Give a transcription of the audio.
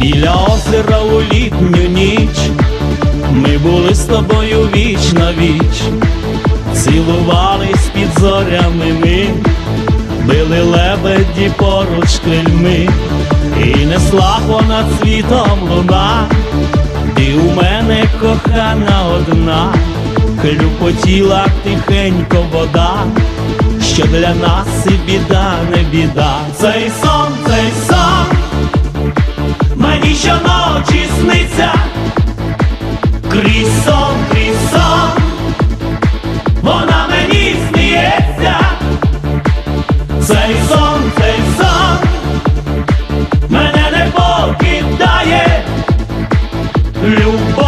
Біля озера у літню ніч. Ми були з тобою віч на віч, цілувались під зорями ми, били лебеді поруч крильми, і несла понад світом луна, ти у мене кохана одна, хлюпотіла тихенько вода, що для нас і біда, не біда. Цей сон і щоночі сниться, крізь сон, крізь сон, вона мені сміється, цей сон, цей сон мене не покидає. Любов.